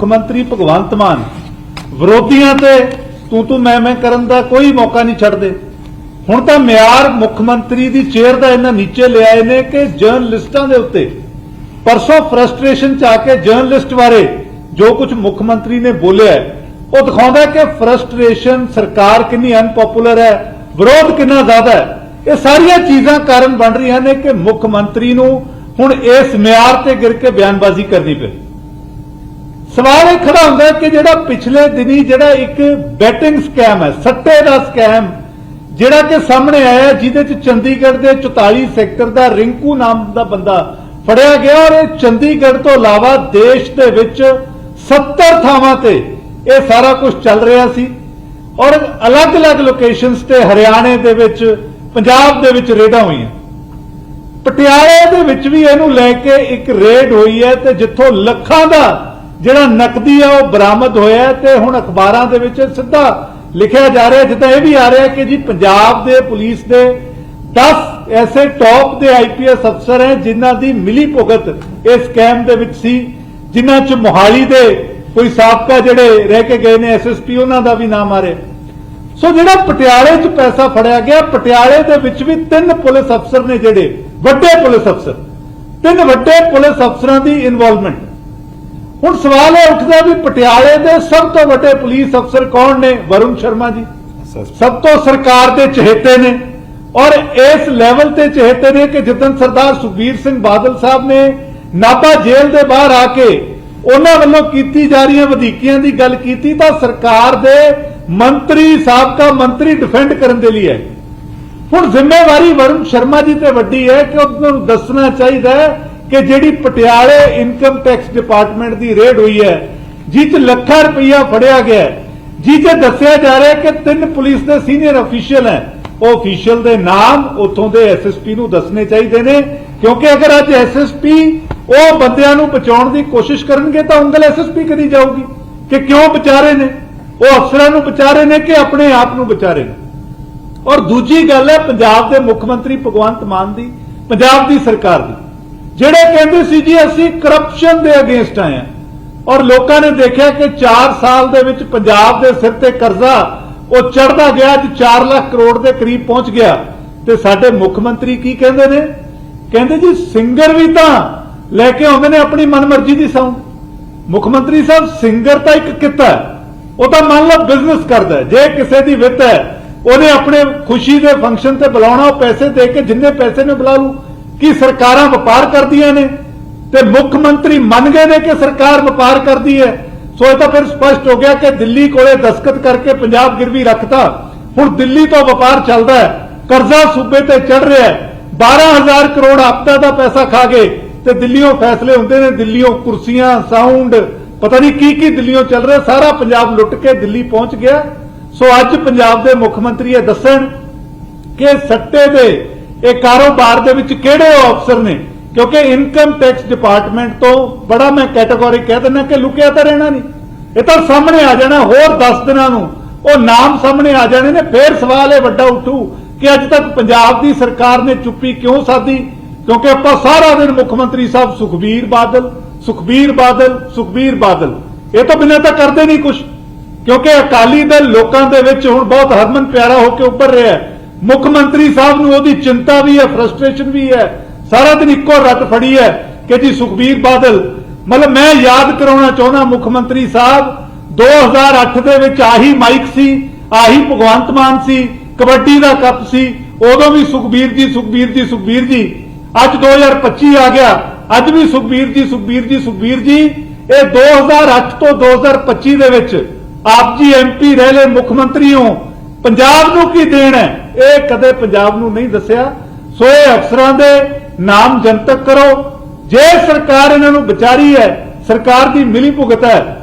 ਮੁੱਖ ਮੰਤਰੀ ਭਗਵੰਤ ਮਾਨ, ਵਿਰੋਧੀਆਂ ਤੇ ਤੂੰ ਤੂੰ ਮੈਂ ਮੈਂ ਕਰਨ ਦਾ ਕੋਈ ਮੌਕਾ ਨਹੀਂ ਛੱਡਦੇ। ਹੁਣ ਤਾਂ ਮਿਆਰ ਮੁੱਖ ਮੰਤਰੀ ਦੀ ਚੇਅਰ ਦਾ ਇਹਨਾਂ ਨੀਚੇ ਲਿਆਏ ਨੇ ਕਿ ਜਰਨਲਿਸਟਾਂ ਦੇ ਉੱਤੇ ਪਰਸੋਂ ਫਰਸਟ੍ਰੇਸ਼ਨ ਚ ਆ ਕੇ ਜਰਨਲਿਸਟ ਬਾਰੇ ਜੋ ਕੁਝ ਮੁੱਖ ਮੰਤਰੀ ਨੇ ਬੋਲਿਆ ਉਹ ਦਿਖਾਉਂਦਾ ਕਿ ਫਰਸਟ੍ਰੇਸ਼ਨ ਸਰਕਾਰ ਕਿੰਨੀ ਅਨਪਪੂਲਰ ਹੈ, ਵਿਰੋਧ ਕਿੰਨਾ ਜ਼ਿਆਦਾ ਹੈ। ਇਹ ਸਾਰੀਆਂ ਚੀਜ਼ਾਂ ਕਾਰਨ ਬਣ ਰਹੀਆਂ ਨੇ ਕਿ ਮੁੱਖ ਮੰਤਰੀ ਨੂੰ ਹੁਣ ਇਸ ਮਿਆਰ ਤੇ ਗਿਰ ਕੇ ਬਿਆਨਬਾਜ਼ੀ ਕਰਨੀ ਪਈ। ਸਵਾਲ ਇਹ ਖੜਾ ਹੁੰਦਾ ਕਿ ਜਿਹੜਾ ਪਿਛਲੇ ਦਿਨੀ ਜਿਹੜਾ ਇੱਕ ਬੈਟਿੰਗ ਸਕੈਮ ਹੈ, ਸੱਟੇ ਦਾ ਸਕੈਮ, ਜਿਹੜਾ ਕਿ ਸਾਹਮਣੇ ਆਇਆ, ਜਿਹਦੇ ਚ ਚੰਡੀਗੜ੍ਹ ਦੇ 44 ਸੈਕਟਰ ਦਾ ਰਿੰਕੂ ਨਾਮ ਦਾ ਬੰਦਾ ਫੜਿਆ ਗਿਆ ਔਰ ਇਹ ਚੰਡੀਗੜ੍ਹ ਤੋਂ ਇਲਾਵਾ ਦੇਸ਼ ਦੇ ਵਿੱਚ 70 ਥਾਵਾਂ ਤੇ ਇਹ ਸਾਰਾ ਕੁਝ ਚੱਲ ਰਿਹਾ ਸੀ ਔਰ ਅਲੱਗ-ਅਲੱਗ ਲੋਕੇਸ਼ਨਸ ਤੇ ਹਰਿਆਣੇ ਦੇ ਵਿੱਚ, ਪੰਜਾਬ ਦੇ ਵਿੱਚ ਰੇਡਾਂ ਹੋਈਆਂ। ਪਟਿਆਲੇ ਦੇ ਵਿੱਚ ਵੀ ਇਹਨੂੰ ਲੈ ਕੇ ਇੱਕ ਰੇਡ ਹੋਈ ਹੈ ਤੇ ਜਿੱਥੋਂ ਲੱਖਾਂ ਦਾ ਜਿਹੜਾ ਨਕਦੀ ਆ ਉਹ ਬਰਾਮਦ ਹੋਇਆ ਤੇ ਹੁਣ ਅਖਬਾਰਾਂ ਦੇ ਵਿੱਚ ਸਿੱਧਾ ਲਿਖਿਆ ਜਾ ਰਿਹਾ ਜਿੱਦਾਂ ਇਹ ਵੀ ਆ ਰਿਹਾ ਕਿ ਜੀ ਪੰਜਾਬ ਦੇ ਪੁਲਿਸ ਦੇ 10 ਐਸੇ ਟੌਪ ਦੇ ਆਈਪੀਐਸ ਅਫਸਰ ਹੈ ਜਿਨ੍ਹਾਂ ਦੀ ਮਿਲੀ ਭੁਗਤ ਇਸ ਸਕੈਮ ਦੇ ਵਿੱਚ ਸੀ, ਜਿਨ੍ਹਾਂ ਚ ਮੋਹਾਲੀ ਦੇ ਕੋਈ ਸਾਬਕਾ ਜਿਹੜੇ ਰਹਿ ਕੇ ਗਏ ਨੇ ਐਸਐਸਪੀ ਉਹਨਾਂ ਦਾ ਵੀ ਨਾਮ ਆ ਰਿਹਾ ਸੋ ਜਿਹੜਾ ਪਟਿਆਲੇ 'ਚ ਪੈਸਾ ਫੜਿਆ ਗਿਆ, ਪਟਿਆਲੇ ਦੇ ਵਿੱਚ ਵੀ ਤਿੰਨ ਪੁਲਿਸ ਅਫਸਰ ਨੇ ਜਿਹੜੇ, ਵੱਡੇ ਪੁਲਿਸ ਅਫਸਰ। ਤਿੰਨ ਵੱਡੇ ਪੁਲਿਸ ਅਫਸਰਾਂ ਦੀ ਇਨਵੋਲਵਮੈਂਟ ਹੁਣ ਸਵਾਲ ਇਹ ਉੱਠਦਾ ਵੀ ਪਟਿਆਲੇ ਦੇ ਸਭ ਤੋਂ ਵੱਡੇ ਪੁਲਿਸ ਅਫਸਰ ਕੌਣ ਨੇ? ਵਰੁਣ ਸ਼ਰਮਾ ਜੀ। ਸਭ ਤੋਂ ਸਰਕਾਰ ਦੇ ਚਹੇਤੇ ਨੇ। ਔਰ ਇਸ ਲੈਵਲ ਤੇ ਚਹੇਤੇ ਨੇ ਕਿ ਜਿੱਦਨ ਸਰਦਾਰ ਸੁਖਬੀਰ ਸਿੰਘ ਬਾਦਲ ਸਾਹਿਬ ਨੇ ਨਾਭਾ ਜੇਲ੍ਹ ਦੇ ਬਾਹਰ ਆ ਕੇ ਉਹਨਾਂ ਵੱਲੋਂ ਕੀਤੀ ਜਾ ਰਹੀਆਂ ਵਧੀਕੀਆਂ ਦੀ ਗੱਲ ਕੀਤੀ ਤਾਂ ਸਰਕਾਰ ਦੇ ਮੰਤਰੀ ਸਾਬਕਾ ਮੰਤਰੀ ਡਿਫੈਂਡ ਕਰਨ ਦੇ ਲਈ ਹੈ। ਹੁਣ ਜ਼ਿੰਮੇਵਾਰੀ ਵਰੁਣ ਸ਼ਰਮਾ ਜੀ ਤੇ ਵੱਡੀ ਹੈ ਕਿ ਉਹਨਾਂ ਨੂੰ ਦੱਸਣਾ ਚਾਹੀਦਾ ਹੈ ਕਿ ਜਿਹੜੀ ਪਟਿਆਲੇ ਇਨਕਮ ਟੈਕਸ ਡਿਪਾਰਟਮੈਂਟ ਦੀ ਰੇਡ ਹੋਈ ਹੈ ਜਿਹ 'ਚ ਲੱਖਾਂ ਰੁਪਈਆ ਫੜਿਆ ਗਿਆ ਹੈ ਜਿਹ 'ਚ ਦੱਸਿਆ ਜਾ ਰਿਹਾ ਕਿ ਤਿੰਨ ਪੁਲਿਸ ਦੇ ਸੀਨੀਅਰ ਅਫੀਸ਼ੀਅਲ ਹੈ। ਉਹ ਅਫੀਸ਼ੀਅਲ ਦੇ ਨਾਮ ਉੱਥੋਂ ਦੇ ਐਸਐਸਪੀ ਨੂੰ ਦੱਸਣੇ ਚਾਹੀਦੇ ਨੇ, ਕਿਉਂਕਿ ਅਗਰ ਅੱਜ ਐਸਐਸਪੀ ਉਹ ਬੰਦਿਆਂ ਨੂੰ ਬਚਾਉਣ ਦੀ ਕੋਸ਼ਿਸ਼ ਕਰਨਗੇ ਤਾਂ ਉਂਗਲ ਐਸਐਸਪੀ ਕਰੀ ਜਾਊਗੀ ਕਿ ਕਿਉਂ ਬਚਾ ਰਹੇ ਨੇ? ਉਹ ਅਫਸਰਾਂ ਨੂੰ ਬਚਾ ਰਹੇ ਨੇ ਕਿ ਆਪਣੇ ਆਪ ਨੂੰ ਬਚਾ ਨੇ? ਔਰ ਦੂਜੀ ਗੱਲ ਹੈ, ਪੰਜਾਬ ਦੇ ਮੁੱਖ ਮੰਤਰੀ ਭਗਵੰਤ ਮਾਨ ਦੀ, ਪੰਜਾਬ ਦੀ ਸਰਕਾਰ ਦੀ। ਜਿਹੜੇ ਕਹਿੰਦੇ ਸੀ ਜੀ, ਅਸੀਂ ਕਰਪਸ਼ਨ ਦੇ ਅਗੇਂਸਟ ਆਏ ਹਾਂ। ਔਰ ਲੋਕਾਂ ਨੇ ਦੇਖਿਆ ਕਿ 4 ਸਾਲ ਦੇ ਵਿੱਚ ਪੰਜਾਬ ਦੇ ਸਿਰ ਤੇ ਕਰਜ਼ਾ, ਉਹ ਚੜਦਾ ਗਿਆ, ਅੱਜ 4 ਲੱਖ ਕਰੋੜ ਦੇ ਕਰੀਬ ਪਹੁੰਚ ਗਿਆ। ਤੇ ਸਾਡੇ ਮੁੱਖ ਮੰਤਰੀ ਕੀ ਕਹਿੰਦੇ ਨੇ? ਕਹਿੰਦੇ ਜੀ ਸਿੰਗਰ ਵੀ ਤਾਂ ਲੈ ਕੇ ਆਉਂਦੇ ਨੇ ਆਪਣੀ ਮਨਮਰਜ਼ੀ ਦੀ ਸਾਊਂਡ ਮੁੱਖ ਮੰਤਰੀ ਸਾਹਿਬ ਸਿੰਗਰ ਤਾਂ ਇੱਕ ਕਿੱਤਾ ਉਹ ਤਾਂ ਮੰਨ ਲਓ ਬਿਜ਼ਨਸ ਕਰਦਾ ਜੇ ਕਿਸੇ ਦੀ ਵਿੱਤ ਹੈ, ਉਹਨੇ ਆਪਣੇ ਖੁਸ਼ੀ ਦੇ ਫੰਕਸ਼ਨ ਤੇ ਬੁਲਾਉਣਾ, ਉਹ ਪੈਸੇ ਦੇ ਕੇ ਜਿੰਨੇ ਪੈਸੇ ਨੇ ਬੁਲਾ ਲੂ ਕਿ ਸਰਕਾਰਾਂ ਵਪਾਰ ਕਰਦੀਆਂ ਨੇ? ਤੇ ਮੁੱਖ ਮੰਤਰੀ ਮੰਨ ਗਏ ਨੇ ਕਿ ਸਰਕਾਰ ਵਪਾਰ ਕਰਦੀ ਹੈ? ਸੋ ਇਹ ਤਾਂ ਫਿਰ ਸਪਸ਼ਟ ਹੋ ਗਿਆ ਕਿ ਦਿੱਲੀ ਕੋਲੇ ਦਸਖਤ ਕਰਕੇ ਪੰਜਾਬ ਗਿਰਵੀ ਰੱਖਤਾ। ਹੁਣ ਦਿੱਲੀ ਤੋਂ ਵਪਾਰ ਚੱਲਦਾ ਹੈ। ਕਰਜ਼ਾ ਸੂਬੇ ਤੇ ਚੜ ਰਿਹਾ ਹੈ। 12000 ਕਰੋੜ ਆਪਦਾ ਦਾ ਪੈਸਾ ਖਾ ਗਏ ਤੇ ਦਿੱਲੀੋਂ ਫੈਸਲੇ ਹੁੰਦੇ ਨੇ, ਦਿੱਲੀੋਂ ਕੁਰਸੀਆਂ, ਸਾਊਂਡ, ਪਤਾ ਨਹੀਂ ਕੀ ਕੀ ਦਿੱਲੀੋਂ ਚੱਲ ਰਿਹਾ, ਸਾਰਾ ਪੰਜਾਬ ਲੁੱਟ ਕੇ ਦਿੱਲੀ ਪਹੁੰਚ ਗਿਆ। ਸੋ ਅੱਜ ਪੰਜਾਬ ਦੇ ਮੁੱਖ ਮੰਤਰੀ ਇਹ ਦੱਸਣ ਕਿ ਸੱਟੇ ਦੇ ਇਹ ਕਾਰੋਬਾਰ ਦੇ ਵਿੱਚ ਕਿਹੜੇ ਉਹ ਅਫਸਰ ਨੇ? ਕਿਉਂਕਿ ਇਨਕਮ ਟੈਕਸ ਡਿਪਾਰਟਮੈਂਟ ਤੋਂ ਬੜਾ ਮੈਂ ਕੈਟਾਗੋਰੀ ਕਹਿ ਦਿੰਦਾ ਕਿ ਲੁਕਿਆ ਤਾਂ ਰਹਿਣਾ ਨਹੀਂ। ਇਹ ਤਾਂ ਸਾਹਮਣੇ ਆ ਜਾਣਾ, ਹੋਰ 10 ਦਿਨਾਂ ਨੂੰ। ਉਹ ਨਾਮ ਸਾਹਮਣੇ ਆ ਜਾਣੇ ਨੇ, ਫੇਰ ਸਵਾਲ ਇਹ ਵੱਡਾ ਉੱਠੂ ਕਿ ਅੱਜ ਤੱਕ ਪੰਜਾਬ ਦੀ ਸਰਕਾਰ ਨੇ ਚੁੱਪੀ ਕਿਉਂ ਸਾਧੀ ਕਿਉਂਕਿ ਆਪਾਂ ਸਾਰਾ ਦਿਨ ਮੁੱਖ ਮੰਤਰੀ ਸਾਹਿਬ ਸੁਖਬੀਰ ਬਾਦਲ ਸੁਖਬੀਰ ਬਾਦਲ ਸੁਖਬੀਰ ਬਾਦਲ। ਇਹ ਤਾਂ ਬਿਨਾਂ ਤਾਂ ਕਰਦੇ ਨਹੀਂ ਕੁਝ ਕਿਉਂਕਿ ਅਕਾਲੀ ਦਲ ਲੋਕਾਂ ਦੇ ਵਿੱਚ ਹੁਣ ਬਹੁਤ ਹਰਮਨ ਪਿਆਰਾ ਹੋ ਕੇ ਉੱਭਰ ਰਿਹਾ ਹੈ। ਮੁੱਖ ਮੰਤਰੀ ਸਾਹਿਬ ਨੂੰ ਉਹਦੀ ਚਿੰਤਾ ਵੀ ਹੈ ਫਰਸਟ੍ਰੇਸ਼ਨ ਵੀ ਹੈ। ਸਾਰਾ ਦਿਨ ਇੱਕੋ ਰੱਟ ਫੜੀ ਹੈ ਕਿ ਜੀ ਸੁਖਬੀਰ ਬਾਦਲ, ਮਤਲਬ ਮੈਂ ਯਾਦ ਕਰਾਉਣਾ ਚਾਹੁੰਦਾ ਮੁੱਖ ਮੰਤਰੀ ਸਾਹਿਬ 2008 ਦੇ ਵਿੱਚ ਆਹੀ ਮਾਈਕ ਸੀ, ਆਹੀ ਭਗਵੰਤ ਮਾਨ ਸੀ, ਕਬੱਡੀ ਦਾ ਕੱਪ ਸੀ, ਉਦੋਂ ਵੀ ਸੁਖਬੀਰ ਜੀ ਸੁਖਬੀਰ ਜੀ ਸੁਖਬੀਰ ਜੀ, ਅੱਜ 2025 ਆ ਗਿਆ, ਅੱਜ ਵੀ ਸੁਖਬੀਰ ਜੀ ਸੁਖਬੀਰ ਜੀ ਸੁਖਬੀਰ ਜੀ, ਇਹ 2008 ਤੋਂ 2025 ਦੇ ਵਿੱਚ ਆਪ ਜੀ ਐਮਪੀ ਰਹਿ ਲਏ ਮੁੱਖ ਮੰਤਰੀ ਹੋ ਪੰਜਾਬ ਨੂੰ ਕੀ ਦੇਣ ਹੈ? ਇਹ ਕਦੇ ਪੰਜਾਬ ਨੂੰ ਨਹੀਂ ਦੱਸਿਆ। ਸੋ ਇਹ ਅਫਸਰਾਂ ਦੇ ਨਾਮ ਜਨਤਕ ਕਰੋ। ਜੇ ਸਰਕਾਰ ਇਹਨਾਂ ਨੂੰ ਵਿਚਾਰੀ ਹੈ, ਸਰਕਾਰ ਦੀ ਮਿਲੀ ਭੁਗਤ ਹੈ,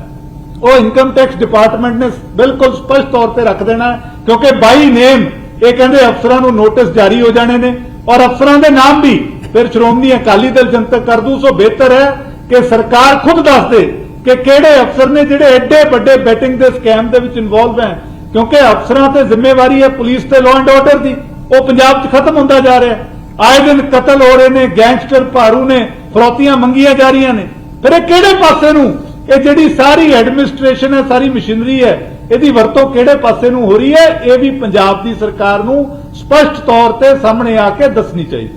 ਉਹ ਇਨਕਮ ਟੈਕਸ ਡਿਪਾਰਟਮੈਂਟ ਨੇ ਬਿਲਕੁਲ ਸਪਸ਼ਟ ਤੌਰ ਤੇ ਰੱਖ ਦੇਣਾ ਕਿਉਂਕਿ ਬਾਈ ਨੇਮ ਇਹ ਕਹਿੰਦੇ ਅਫਸਰਾਂ ਨੂੰ ਨੋਟਿਸ ਜਾਰੀ ਹੋ ਜਾਣੇ ਨੇ। ਔਰ ਅਫਸਰਾਂ ਦੇ ਨਾਮ ਵੀ ਫਿਰ ਸ਼੍ਰੋਮਣੀ ਅਕਾਲੀ ਦਲ ਜਨਤਕ ਕਰ ਦੂ। ਸੋ ਬਿਹਤਰ ਹੈ ਕਿ ਸਰਕਾਰ ਖੁਦ ਦੱਸ ਦੇ ਕਿ ਕਿਹੜੇ ਅਫਸਰ ਨੇ ਜਿਹੜੇ ਐਡੇ ਵੱਡੇ ਬੈਟਿੰਗ ਦੇ ਸਕੈਮ ਦੇ ਵਿੱਚ ਇਨਵੋਲਵ ਹੈ। ਕਿਉਂਕਿ ਅਫਸਰਾਂ ਤੇ ਜ਼ਿੰਮੇਵਾਰੀ ਹੈ ਪੁਲਿਸ ਤੇ ਲਾਅ ਐਂਡ ਆਰਡਰ ਦੀ। ਉਹ ਪੰਜਾਬ 'ਚ ਖਤਮ ਹੁੰਦਾ ਜਾ ਰਿਹਾ ਆਏ ਦਿਨ ਕਤਲ ਹੋ ਰਹੇ ਨੇ, ਗੈਂਗਸਟਰ ਭਾਰੂ ਨੇ, ਫਰੋਤੀਆਂ ਮੰਗੀਆਂ ਜਾ ਰਹੀਆਂ ਨੇ। ਫਿਰ ਇਹ ਕਿਹੜੇ ਪਾਸੇ ਨੂੰ? ਇਹ ਜਿਹੜੀ ਸਾਰੀ ਐਡਮਿਨਿਸਟ੍ਰੇਸ਼ਨ ਹੈ, ਸਾਰੀ ਮਸ਼ੀਨਰੀ ਹੈ, ਇਹਦੀ ਵਰਤੋਂ ਕਿਹੜੇ ਪਾਸੇ ਨੂੰ ਹੋ ਰਹੀ ਹੈ? ਇਹ ਵੀ ਪੰਜਾਬ ਦੀ ਸਰਕਾਰ ਨੂੰ ਸਪਸ਼ਟ ਤੌਰ ਤੇ ਸਾਹਮਣੇ ਆ ਕੇ ਦੱਸਣੀ ਚਾਹੀਦੀ।